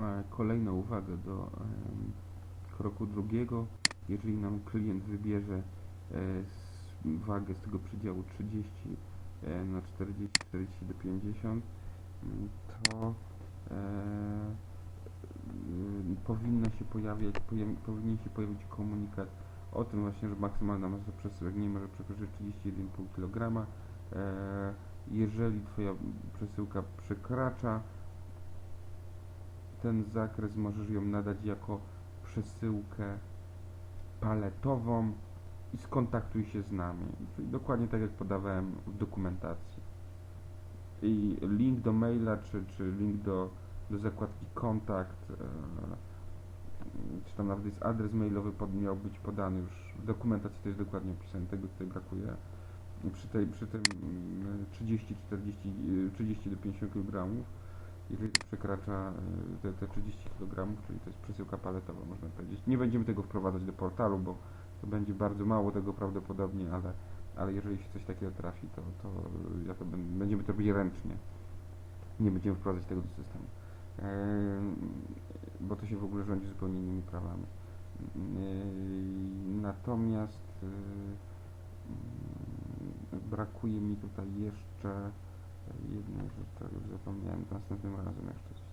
E, Kolejna uwaga do em, kroku drugiego. Jeżeli nam klient wybierze e, wagę z tego przedziału 30 e, na 40, 40 do 50, mm, to e, y, powinno się pojawiać, pojawi, powinien się pojawić komunikat o tym właśnie, że maksymalna masa przesyłek nie może przekroczyć 31,5 kg. E, jeżeli Twoja przesyłka przekracza ten zakres, możesz ją nadać jako przesyłkę paletową i skontaktuj się z nami. Dokładnie tak jak podawałem w dokumentacji. I link do maila, czy, czy link do, do zakładki kontakt, e, czy tam nawet jest adres mailowy pod, miał być podany już w dokumentacji, to jest dokładnie opisane, tego tutaj brakuje. Przy, tej, przy tym mm, 30, 40, y, 30 do 50 kg, jeżeli przekracza y, te, te 30 kg, czyli to jest przesyłka paletowa, można powiedzieć. Nie będziemy tego wprowadzać do portalu, bo to będzie bardzo mało tego prawdopodobnie, ale, ale jeżeli się coś takiego trafi, to, to ja to będziemy to robić ręcznie. Nie będziemy wprowadzać tego do systemu. Em, bo to się w ogóle rządzi zupełnie innymi prawami. Yy, Natomiast brakuje mi tutaj jeszcze jednej rzeczy, już zapomniałem, to następnym razem jeszcze